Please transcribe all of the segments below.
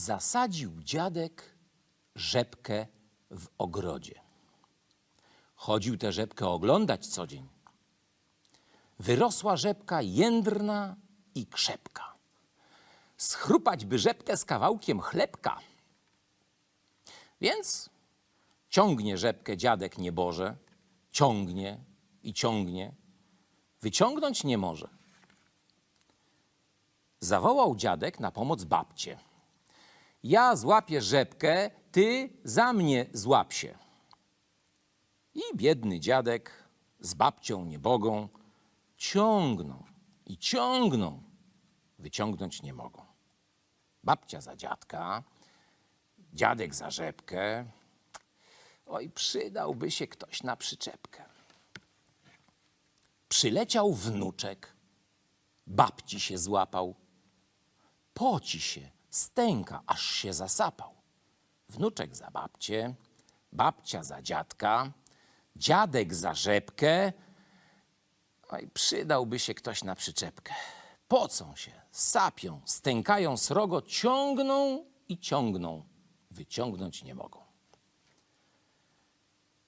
Zasadził dziadek rzepkę w ogrodzie. Chodził tę rzepkę oglądać co dzień. Wyrosła rzepka jędrna i krzepka. Schrupać by rzepkę z kawałkiem chlebka. Więc ciągnie rzepkę dziadek nieboże, ciągnie i ciągnie, wyciągnąć nie może. Zawołał dziadek na pomoc babcię. Ja złapię rzepkę, ty za mnie złap się. I biedny dziadek z babcią niebogą ciągną i ciągną, wyciągnąć nie mogą. Babcia za dziadka, dziadek za rzepkę. Oj, przydałby się ktoś na przyczepkę. Przyleciał wnuczek, babci się złapał, poci się, stęka, aż się zasapał. Wnuczek za babcię, babcia za dziadka, dziadek za rzepkę. Oj, przydałby się ktoś na przyczepkę. Pocą się, sapią, stękają srogo, ciągną i ciągną. Wyciągnąć nie mogą.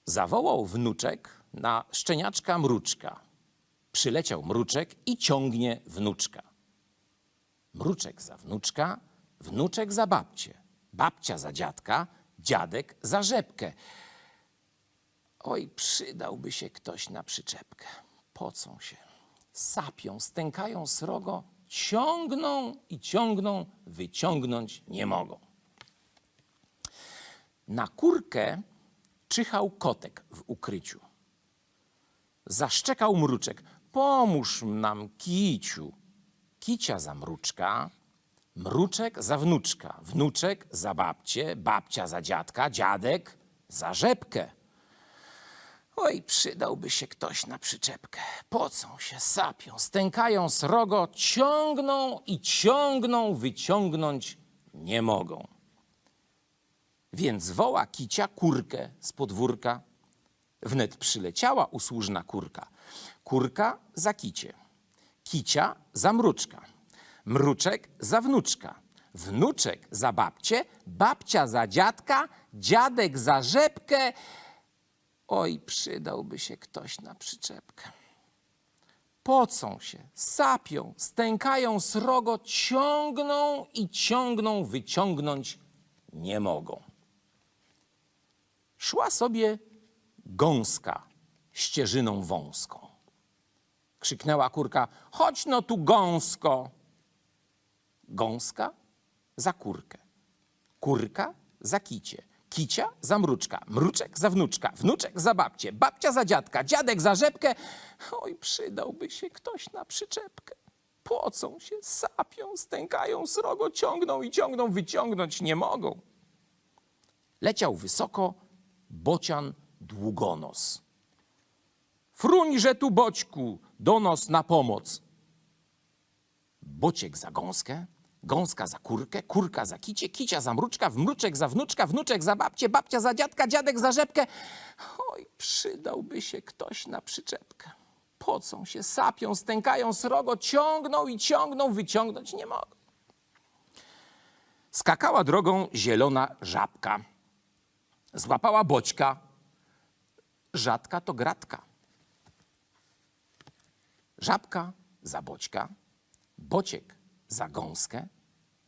Zawołał wnuczek na szczeniaczka mruczka. Przyleciał mruczek i ciągnie wnuczka. Mruczek za wnuczka, wnuczek za babcię, babcia za dziadka, dziadek za rzepkę. Oj, przydałby się ktoś na przyczepkę. Pocą się, sapią, stękają srogo, ciągną i ciągną, wyciągnąć nie mogą. Na kurkę czyhał kotek w ukryciu. Zaszczekał mruczek. Pomóż nam, kiciu. Kicia za mruczka, mruczek za wnuczka, wnuczek za babcię, babcia za dziadka, dziadek za rzepkę. Oj, przydałby się ktoś na przyczepkę. Pocą się, sapią, stękają srogo, ciągną i ciągną, wyciągnąć nie mogą. Więc woła kicia kurkę z podwórka. Wnet przyleciała usłużna kurka. Kurka za kicie, kicia za mruczka, mruczek za wnuczka, wnuczek za babcię, babcia za dziadka, dziadek za rzepkę. Oj, przydałby się ktoś na przyczepkę. Pocą się, sapią, stękają srogo, ciągną i ciągną, wyciągnąć nie mogą. Szła sobie gąska ścieżyną wąską. Krzyknęła kurka: Chodź no tu, gąsko! Gąska za kurkę, kurka za kicie, kicia za mruczka, mruczek za wnuczka, wnuczek za babcię, babcia za dziadka, dziadek za rzepkę. Oj, przydałby się ktoś na przyczepkę. Pocą się, sapią, stękają, srogo ciągną i ciągną, wyciągnąć nie mogą. Leciał wysoko bocian długonos. Fruńże tu, boćku, donos na pomoc. Bociek za gąskę, gąska za kurkę, kurka za kicie, kicia za mruczka, wmruczek za wnuczka, wnuczek za babcię, babcia za dziadka, dziadek za rzepkę. Oj, przydałby się ktoś na przyczepkę. Pocą się, sapią, stękają srogo, ciągną i ciągną, wyciągnąć nie mogą. Skakała drogą zielona żabka. Złapała boćka. Rzadka to gratka. Żabka za boćka, bociek za gąskę,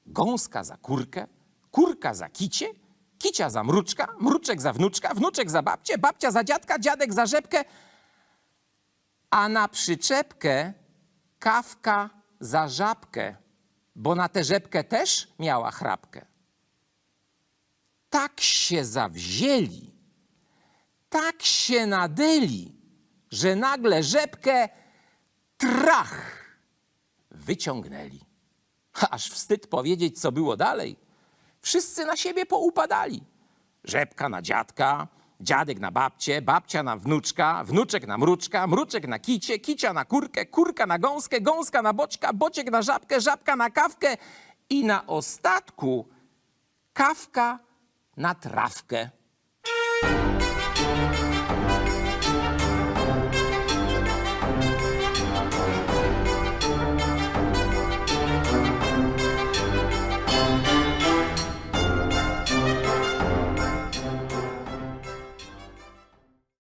gąska za kurkę, kurka za kicie, kicia za mruczka, mruczek za wnuczka, wnuczek za babcię, babcia za dziadka, dziadek za rzepkę, a na przyczepkę kawka za żabkę, bo na tę rzepkę też miała chrapkę. Tak się zawzięli, tak się nadeli, że nagle rzepkę trach wyciągnęli. Aż wstyd powiedzieć, co było dalej. Wszyscy na siebie poupadali. Rzepka na dziadka, dziadek na babcię, babcia na wnuczka, wnuczek na mruczka, mruczek na kicie, kicia na kurkę, kurka na gąskę, gąska na boczka, bociek na żabkę, żabka na kawkę i na ostatku kawka na trawkę.